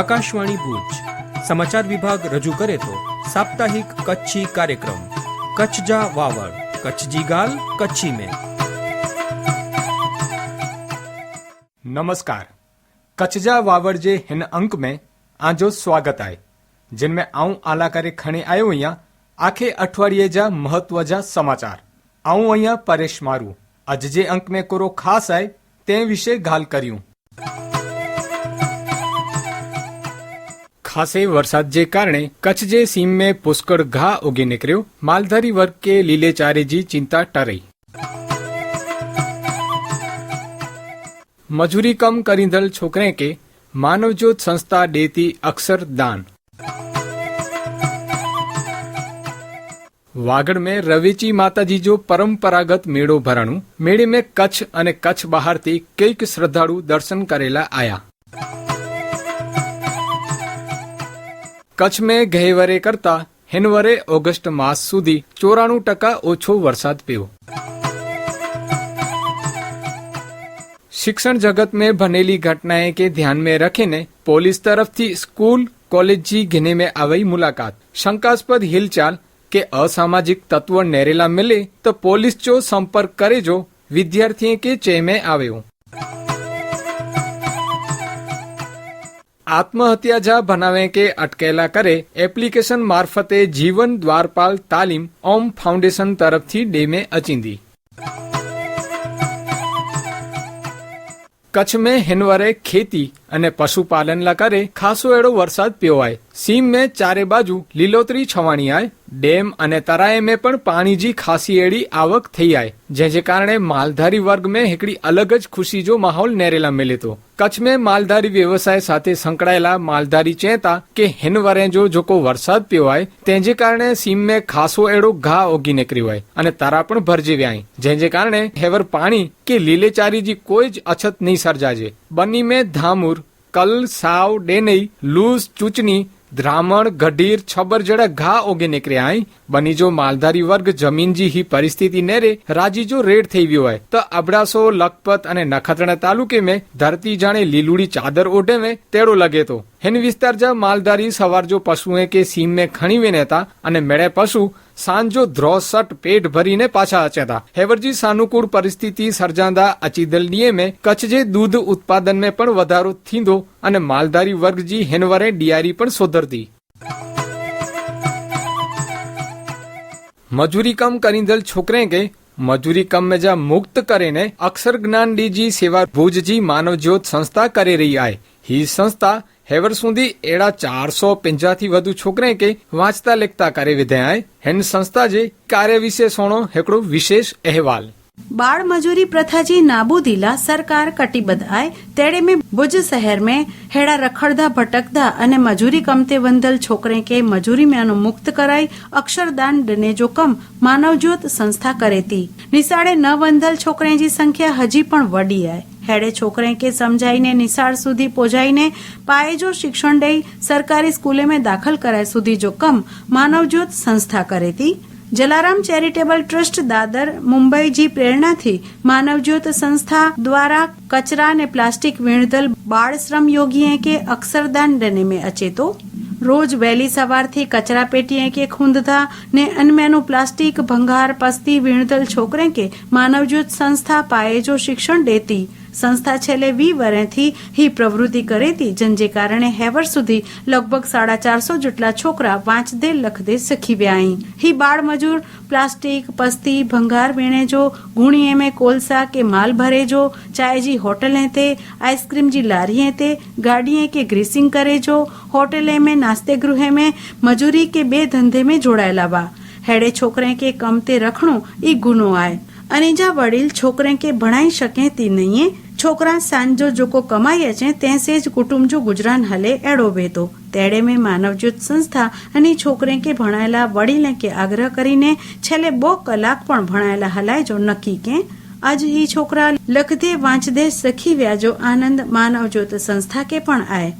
આકાશવાણી ભુજ સમાચાર વિભાગ રજૂ કરે તો સાપ્તાહિક કચ્છી કાર્યક્રમ કચ્છ જા વાવડ કચ્છજી ગાલ કચ્છી में नमस्कार कचजा वावड़ जे हिन अंक में आजो स्वागत आहे जिन में आऊं आला करे खणी आयो आहियां आखे अठवाड़िए जा महत्व जा समाचार आऊं आहियां परेश मारू अॼु जे अंक में कोरो ख़ासि आहे तंहिं विषय ॻाल्हि करियूं ખાસે વરસાદ જે કારણે કચ્છ જે સીમ में પુષ્કળ ઘા ઉગી નીકળ્યો માલધારી વર્ગ કે લીલે ચારે જી ચિંતા ટરી मजूरी कम करींदड़ छोकरे के मानव ज्योत संस्था देती अक्सर दान વાગડ में રવેચી માતાજી જો પરંપરાગત મેળો ભરાણું મેળે में કચ્છ અને કચ્છ બહારથી કઈક શ્રદ્ધાળુ દર્શન કરેલા આયા કચ્છમાં ગઈ વરે કરતા હિન વરે ઓગસ્ટ માસ સુધી ચોરાણું ટકા ઓછો વરસાદ પીવો શિક્ષણ જગત મેં બનેલી ઘટનાએ કે ધ્યાન મેં રખીને પોલીસ તરફથી સ્કૂલ કોલેજી ઘીને મેં આવી મુલાકાત શંકાસ્પદ હિલચાલ કે અસામાજિક તત્વ નેરેલા મિલે તો પોલીસ જો સંપર્ક કરે જો વિદ્યાર્થીએ કે ચેમે આવ્યો આત્મહત્યા જા ભનાવે કે અટકેલા કરે એપ્લિકેશન મારફતે જીવન દ્વારપાલ તાલીમ ઓમ ફાઉન્ડેશન તરફથી ડેમે અચિંદી. કચ્છ મેં હેનવરે ખેતી અને પશુપાલનલા કરે ખાસો એડો વરસાદ પીવાય. સીમ મેં ચારે બાજુ લીલોતરી છવાણી આય ડેમ અને તરાએ મેં પણ પાણીજી ખાસી એડી આવક થઈ આય જે જે કારણે માલધારી વર્ગ મેં એકડી અલગ જ ખુશી જો માહોલ નેરેલા મિલે તો કચ્છ મેં માલધારી વ્યવસાય સાથે સંકળાયેલા માલધારી ચેતા કે હિન વરે જો જોકો વરસાદ પીવાય તે જે કારણે સીમ મેં ખાસો એડો ઘા ઓગી નીકળી હોય અને તારા પણ ભરજી વ્યાય. જે જે કારણે હેવર પાણી કે લીલેચારીજી કોઈ જ અછત નહીં સર્જાજે. બની મેં ધામુર કલ સાવ ડેનઈ, લૂઝ ચૂચની, દ્રામણ ગઢીર છબર જડા ઘા ઓગે નીકળ્યા બની જો માલધારી વર્ગ જમીનજી હી પરિસ્થિતિ નેરે રાજી જો રેડ થઈ ગયો હોય. તો અબડાસો, લખપત અને નખત્રાણા તાલુકે में ધરતી જાણે લીલુડી ચાદર ઓઢે में તેડો લગે તો. हिन विस्तार जा मालधारी सवार जो पशुए के सीम में खणी वेने था અને મેળે પશુ સાંજો ધ્રોસટ પેટ ભરીને પાછા અચે હતા હેવરજી સાનુકૂળ પરિસ્થિતિ સર્જાંદા અચીદલ નિયમે કચ્છ જે દૂધ ઉત્પાદન में પણ વધારો થીંદો અને માલધારી વર્ગજી હેનવરે ડિયારી પણ સોધરતી મજૂરી કમ કરીંદલ છોકરે કે મજૂરી કમ में जा મુક્ત કરીને અક્ષર જ્ઞાન ડીજી સેવા ભુજજી માનવ જ્યોત સંસ્થા કરી રહી આય ही સંસ્થા હેવર સુધી એડા ચારસો પંજાથી વધુ છોકરે કે વાંચતા લેખતા કરે વિધેય હેન સંસ્થા જે કાર્ય વિશે સોણો હેકડો વિશેષ અહેવાલ बाल मजूरी प्रथा जी नाबूदीला सरकार कटिबद्ध आए तेड़े में भुज शहर में हेड़ा रखड़दा भटकदा અને મજૂરી કમતે વંદલ છોકરે કે મજૂરી મેનો મુક્ત કરાઈ અક્ષરદાન ડને જો કમ માનવજ્યોત સંસ્થા કરેતી નિશાળે ન વંદલ છોકરેજી સંખ્યા હજી પણ વડી આય હેડે છોકરે કે સમજાઈને નિશાળ સુધી પોજાઈને પાયે જો શિક્ષણ દઈ સરકારી સ્કૂલે में દાખલ કરાય સુધી જો કમ માનવજ્યોત સંસ્થા કરેતી જલારામ ચેરિટેબલ ટ્રસ્ટ દાદર મુંબઈ જી પ્રેરણાથી માનવજ્યોત સંસ્થા દ્વારા કચરા અને પ્લાસ્ટિક વીણધલ બાળ શ્રમ યોગીએ કે અક્ષરદાન ડને में અચેતો. રોજ વહેલી સવારથી કચરા પેટીએ કે ખૂંદતા ને અનમેનું પ્લાસ્ટિક, ભંગાર, પસ્તી, વીણધલ છોકરે કે માનવજ્યોત સંસ્થા પાયે જો શિક્ષણ દેતી સંસ્થા છેલ્લે વી વરેથી હી પ્રવૃત્તિ કરેતી જંજે કારણે હેવર સુધી લગભગ સાડા ચારસો જેટલા છોકરા વાંચદે, લખદે શીખી વ્યાઈ હી બાળ મજૂર, પ્લાસ્ટિક, પસ્તી, ભંગાર વીણેજો ગુણી એમે કોલસા કે માલ ભરેજો ચાયજી હોટલે તે, આઈસ્ક્રીમજી લારીએ તે, ગાડીએ કે ગ્રીસિંગ કરેજો હોટલે મેં, નાસ્તે ગૃહે મેં, મજૂરી કે બે ધંધે મેં જોડાયેલા વા. હેડે છોકરે કે કમતે રખણું એ ગુનો આય. અને જા વડીલ છોકરે કે ભણાઈ શકે તી નહીં છોકરા સાંજો જોકો કમાઈએ છે તે સેજ કુટુંબ જો ગુજરાન હલે એડો ભેતો તેડે મેં માનવજ્યોત સંસ્થા અને છોકરે કે ભણાયેલા વડીલે કે આગ્રહ કરીને છેલ્લે બો કલાક પણ ભણાયેલા હલાય જો નક્કી કે, આજ ઈ છોકરા લખદે વાંચદે સખી વ્યાજો આનંદ માનવજ્યોત સંસ્થા કે પણ આય.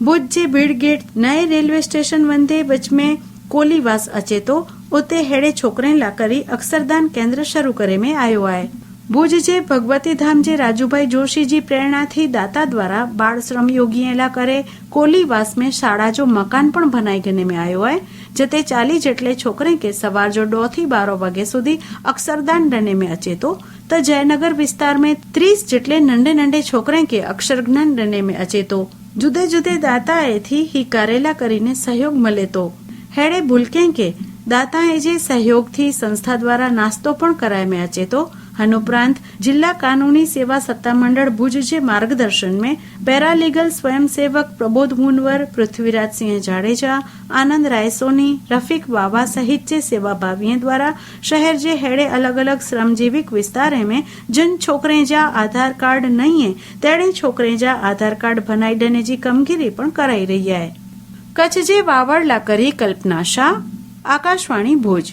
ભુજ જે ભીડ ગેટ નય રેલવે સ્ટેશન વંદે બચમે કોલીવાસ અચેતો उते अहिड़े छोकिरनि लाइ करी अक्षरदान केंद्र शुरू करे में आयो आहे भुज जे भगवती धाम जे राजूभाई जोशी जी प्रेरणा थी दाता द्वारा बाल श्रम योगी लाइ करे कोलीवास में शाला जो मकान पण बनाई गने में आयो आहे जिते चालीह जेटले छोकिरे खे सवार जो ॾह थी ॿारहं वॻे सुधी अक्षरदान डने में अचे थो त जयनगर विस्तार में त्रीस जेटले नंढे नंढे छोकिरे खे अक्षर ज्ञान डने में अचे थो जुदे जुदे दाताए थी ही करेला કરીને સહયોગ મળે તો હેડે ભૂલકે કે દાતાએ જે સહયોગથી સંસ્થા દ્વારા નાસ્તો પણ કરાયમાં ચેતો હનુપરાંત જિલ્લા કાનૂની સેવા સત્તામંડળ ભુજ જે માર્ગદર્શન મેં પેરાલીગલ સ્વયંસેવક પ્રબોધ મુનવર, પૃથ્વીરાજસિંહ જાડેજા, આનંદ રાયસોની, રફીક બાવા સહિત જે સેવાભાવીએ દ્વારા શહેર જે હેડે અલગ અલગ શ્રમજીવીક વિસ્તારે મેં જન છોકરે જા આધાર કાર્ડ નહીં તેણે છોકરે જા આધાર કાર્ડ ભનાઈ ડનેજી કામગીરી પણ કરાઈ રહ્યા કચ્છ જે વાવડલા કરી કલ્પના શાહ આકાશવાણી ભુજ.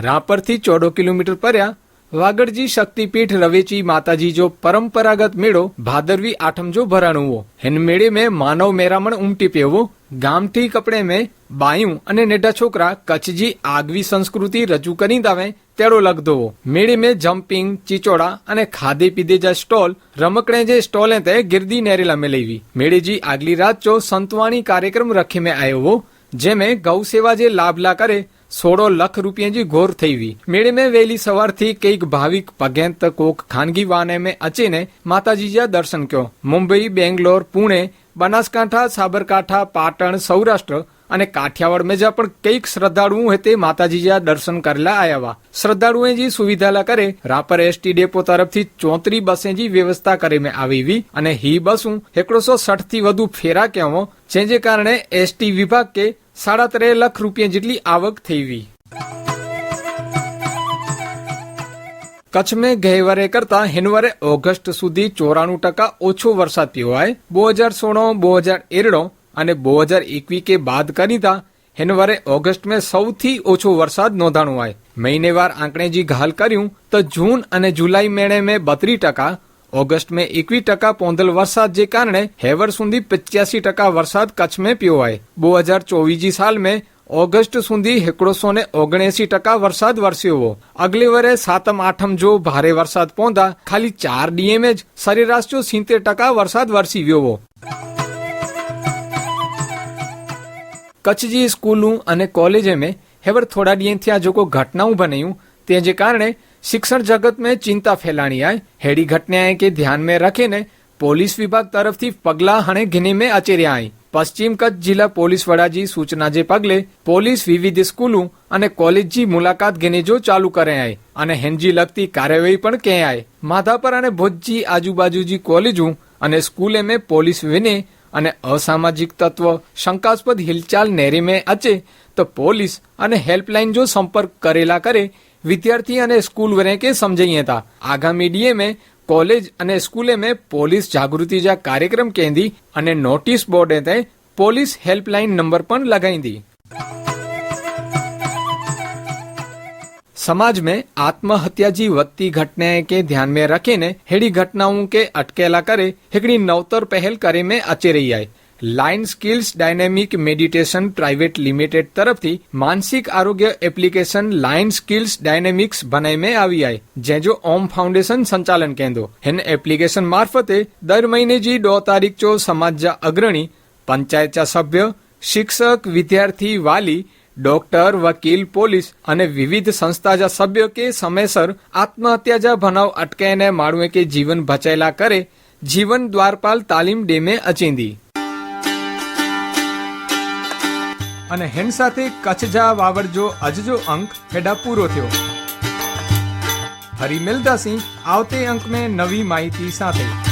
રાપરથી ચોડો કિલોમીટર પર્યા, વાગડજી શક્તિપીઠ રવેચી માતાજી જો પરંપરાગત મેળો ભાદરવી આઠમ જો ભરાણુઓ હેન મેળે મેં માનવ મેરામણ ઉમટી પેવો ગામઠી કપડે મેં બાયું અને નેઢા છોકરા કચ્છજી આગવી સંસ્કૃતિ રજૂ કરી દાવે તેડું લગદુવો. મીડી મેં જમ્પિંગ, ચિચોડા અને ખાધી પીધી જા સ્ટોલ, રમકડે જે સ્ટોલ તે ગિરદી નેરી લમે લેવી. મેળીજી આગલી રાત ચો સંતવાણી કાર્યક્રમ રખી મેં આવ્યો જેમે ગૌ સેવા જે લાભલા કરે, સોળો લખ રૂપિયા જી ઘોર થઈવી. મેળે મેં વહેલી સવારથી કંઈક ભાવિક પગેંત કોક ખાનગી વાને મેં અચીને માતાજી જ્યાં દર્શન ક્યો. મુંબઈ, બેંગ્લોર, પુણે, બનાસકાંઠા, સાબરકાંઠા, પાટણ, સૌરાષ્ટ્ર અને કાઠિયાવાડ મેં જ્યાં પણ કંઈક શ્રદ્ધાળુઓ હેતે માતાજીજા દર્શન કરેલા આયાવા. શ્રદ્ધાળુએ જે સુવિધા લા કરે, રાપર એસટી ડેપો તરફથી ચોત્રી બસે જી વ્યવસ્થા કરે મેં આવીવી અને હી બસું એકડોસો સઠથી વધુ ફેરા કેવો જે જે કારણે એસટી વિભાગ કે સાડા ત્રે લાખ રૂપિયા જેટલી આવક થઈ કચ્છ મેં ગહેવારે કરતા હેનવારે ઓગસ્ટ સુધી ચોરાણું ટકા ઓછો વરસાદ પીવાય બે હજાર સોળો, બે હજાર એરડો અને બે હજાર એકવીસ કે બાદ કરી તા હેનવારે ઓગસ્ટ મેં સૌથી ઓછો વરસાદ નોંધાણો આય. મહિનેવાર આંકડે જી ઘાલ કર્યું તો જૂન અને જુલાઈ મેળે મેં બત્રીસ ટકા, ઓગસ્ટ મેં એકવીસ ટકા પોંધલ વરસાદ જે કારણે હેવર સુધી પચ્યાસી ટકા વરસાદ કચ્છ મેં પ્યો આય. બે હજાર ચોવીસી સાલ મેં ઓગસ્ટ સુધી એકડોસો ને ઓગણએસી ટકા વરસાદ વરસ્યો અગલે વરે સાતમ આઠમ જો ભારે વરસાદ પોંધા, ખાલી ચાર ડીએમ જ સરેરાશ જો સિત્તેર ટકા વરસાદ વરસી ગયો કચ્છજી સ્કૂલું અને કોલેજે મેં હેવર થોડા ડીએમથી આ જોકો ઘટનાઓ બન્યું તે જે કારણે શિક્ષણ જગત में ચિંતા ફેલાણી આય હેડી ઘટનાએ કે ધ્યાન में રખીને પોલીસ વિભાગ તરફથી પગલા હણે ઘિને में અચેર્યા આય પશ્ચિમ કચ્છ જિલ્લા પોલીસ વડાજી સૂચના જે પગલે પોલીસ વિવિધ સ્કૂલો અને કોલેજજી મુલાકાત ઘેને જો ચાલુ કરે આય અને હેનજી લગતી કાર્યવાહી પણ કે આય માધાપર અને ભોજજી આજુબાજુજી કોલેજો અને સ્કૂલે में પોલીસ વિને અને અસામાજિક તત્વ, શંકાસ્પદ હિલચાલ નેરીમે અચે, તો પોલીસ અને હેલ્પલાઇન જો સંપર્ક કરેલા કરે, વિદ્યાર્થી અને સ્કૂલ કે સમજાઈએ તા આગામી ડીએમે કોલેજ અને સ્કૂલે મેં પોલીસ જાગૃति જા કાર્યક્રમ કેંદી અને નોટિસ બોર્ડે પોલીસ હેલ્પલાઇન નંબર પણ લગાઈ દી समाज में आत्महत्या जी વધતી ઘટનાએ કે ધ્યાન में रखीने हेड़ी घटनाओं के अटकेला करे हिकड़ी नवतर पहल करे में अचे रही आहे line skills dynamic meditation private limited તરફથી માનસિક આરોગ્ય એપ્લિકેશન લાઇન સ્કિલ્સ ડાયનેમિક્સ બનાઈ में આવી आहे जंहिंजो ओम फाउंडेशन संचालन कंदो हिन एप्लीकेशन मार्फते दर महीने जी ॾह तारीख़ जो समाज जा अग्रणी पंचायत जा सभ्य शिक्षक विद्यार्थी वाली ડોક્ટર, વકીલ, પોલીસ અને વિવિધ સંસ્થા સભ્યો કે સમયસર આત્મહત્યા જા બનાવ અટકાઈને માળવે કે જીવન બચાયેલા કરે, જીવન દ્વારપાલ તાલીમ ડેમે અચીંદી. અને હેન સાથે કચ્છ જા વાવરજો અજજો અંક હેડા પૂરો થયો. ફરી મિલતા સી આવતે અંક મેં નવી માહિતી સાથે.